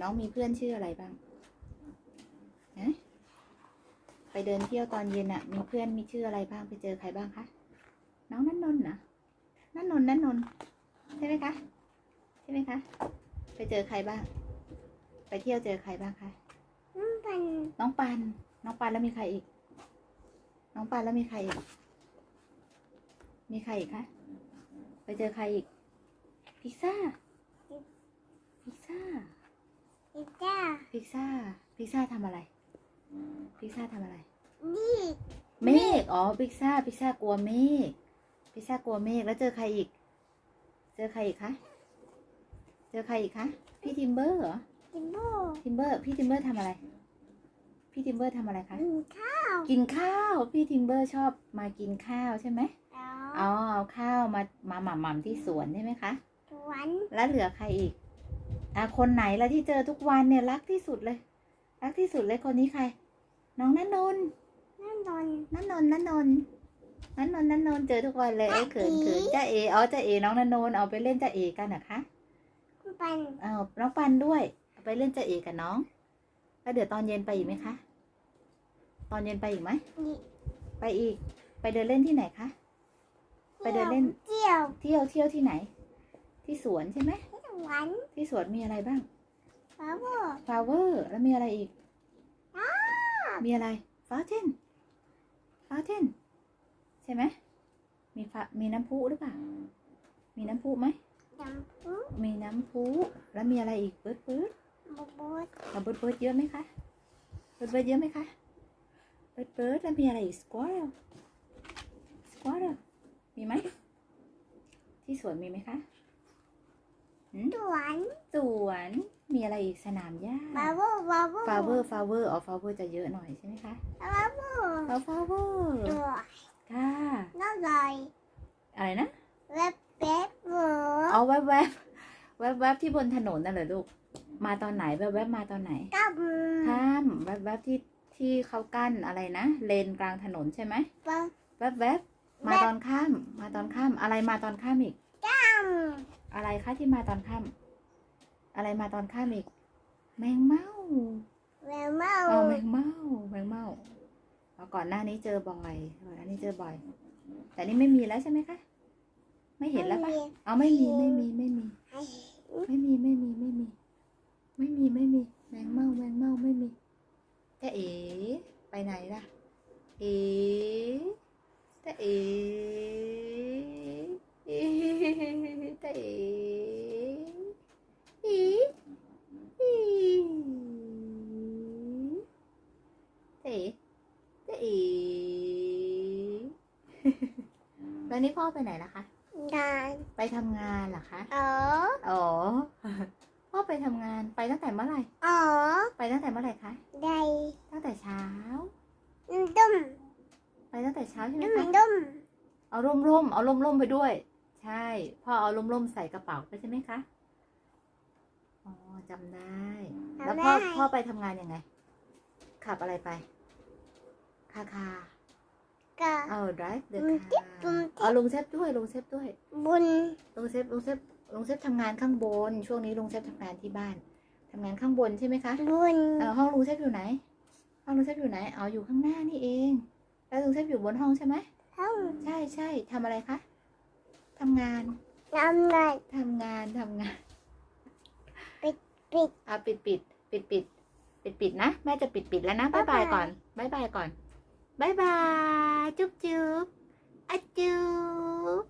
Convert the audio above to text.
น้องมีเพื่อนชื่ออะไรบ้างนะไปเดินเที่ยวตอนเย็นอะมีเพื่อนมีชื่ออะไรบ้างไปเจอใครบ้างคะน้องนันนนท์นะนันนนท์นันนนท์ใช่ไหมคะใช่ไหมคะไปเจอใครบ้าง ไปเที่ยวเจอใครบ้างคะน้ำปันน้องปันน้องปันแล้วมีใครอีก น้องปันแล้วมีใครอีก มีใครอีกคะไปเจอใครอีกพิซซ่าพิซซ่าอีจ้า พิซซ่า พิซซ่าทำอะไร พิซซ่าทำอะไร นี่เมฆ อ๋อ พิซซ่า พิซซ่ากลัวเมฆ พิซซ่ากลัวเมฆ แล้วเจอใครอีก เจอใครอีกคะ เจอใครอีกคะ พี่ทิมเบอร์เหรอจิมโบทิมเบอร์ พี่ทิมเบอร์ทำอะไร พี่ทิมเบอร์ทำอะไรคะ กินข้าวกินข้าว พี่ทิมเบอร์ชอบมากินข้าวใช่ไหมแล้วอ๋อเอาข้าวมามาหม่ำหม่ำที่สวนใช่ไหมคะ สวน แล้วเหลือใครอีก อะคนไหนละที่เจอทุกวันเนี่ยรักที่สุดเลย รักที่สุดเลยคนนี้ใคร น้องนันนนท์นั่นนนนันนนท์นันนนท์นันนนท์นันนนท์เจอทุกวันเลยไอ้ยเขินเขินจ้าเออ๋อจ้าเอน้องนันนนท์เอาไปเล่นจ้าเอกันเหรอคะปันเอาน้องปันด้วยเอาไปเล่นจ้าเอกับน้อง แล้วเดี๋ยวตอนเย็นไปอีกไหมคะ ตอนเย็นไปอีกไหมนี่ไปอีก ไปเดินเล่นที่ไหนคะ ไปเดินเล่น เที่ยว เที่ยวเที่ยวที่ไหน ที่สวนใช่ไหมที่ส วนที่สวนมีอะไรบ้างฟลาเวอร์ฟลาเวอร์แล้วมีอะไรอีกอ้ามีอะไรฟาเทนฟาเทนใช่ไหมมีฟามีน้ำพุหรือเปล่า มีน้ำพุไหมดำปุ๊บมีน้ำพุแล้วมีอะไรอีกเบิร์ดเบิร์ดบูบูดเอาเบิร์ดเบิร์ดเยอะไหมคะเบิร์ดเบิร์ดเยอะไหมคะเบิร์ดเบิร์ดแล้วมีอะไรอีกสควอเรลสควอเรลมีไหมที่สวนมีไหมคะหืม สวนสวน มีอะไรอีกสนามหญ้าฟลาเวอร์ฟลาเวอร์ฟลาเวอร์ฟลาเวอร์อ๋อฟลาเวอร์จะเยอะหน่อยใช่ไหมคะฟลาเวอร์เอาฟลาเวอร์ตัวค่ะน่าเลยอะไรนะเว็บเว็บเวอร์เอาแวบแวบแวบแวบที่บนถนนน่ะเหรอลูกมาตอนไหนแวบแวบมาตอนไหนกับข้ามแวบแวบที่ที่เขากั้นอะไรนะเลนกลางถนนใช่ไหมฟลาแวบแวบมาตอนข้าม มาตอนข้ามอะไรมาตอนข้ามอีกตั้ม อะไรคะที่มาตอนข้ามอะไรมาตอนข้ามอีก แมงเม่าแววเมาเอาแมงเม่าแมงเม่าเอาก่อนหน้านี้เจอบ่อยก่อนหน้านี้เจอบ่อย แต่นี่ไม่มีแล้วใช่ไหมคะ ไม่เห็นแล้วปะเอาไม่มีไม่มีไม่มี ไม่มีไม่มีไม่มี ไม่มีไม่มีแมงเม่าแมงเม่าไม่มีแต่เอ๋ไปไหนล่ะ เอ๋แต่เอ๋เอ๋แต่เอ๋อีอีแต่เอ๋แต่เอ๋ แล้วนี่พ่อไปไหนล่ะคะดานไปทำงานเหรอคะ อ๋ออ๋อ พ่อไปทำงานไปตั้งแต่เมื่อไหร่ อ๋อไปตั้งแต่เมื่อไหร่คะ ได้ตั้งแต่เช้า ดุมไปตั้งแต่เช้าใช่ไหมดุมคะดุมเอาร่มร่มๆเอาร่มร่มๆไปด้วย ใช่ พ่อเอาร่มร่มๆใส่กระเป๋าไปใช่ไหมคะ อ๋อจำได้ แล้วพ่อพ่อไปทำงานยังไง ขับอะไรไป คาคา กะเอา drive the อืมจิ๊บ car อืม เอาลุงเซฟด้วยลุงเซฟด้วยบุญลุงเซฟลุงเซฟลุงเซฟทำงานข้างบน ช่วงนี้ลุงเซฟทำงานที่บ้านทำงานข้างบนใช่ไหมคะบุญเออห้องลุงเซฟอยู่ไหน ห้องลุงเซฟอยู่ไหนอ๋ออยู่ข้างหน้านี่เอง แล้วลุงเซฟอยู่บนห้องใช่ไหมห้องใช่ใช่ทำอะไรคะทำงานน้ำเงินทำงานทำงานปิดอะปิดปิดปิดปิดปิดปิดนะแม่จะปิดปิดแล้วนะบายบายก่อนบายบายก่อนบายบายจุ๊บ Adieu.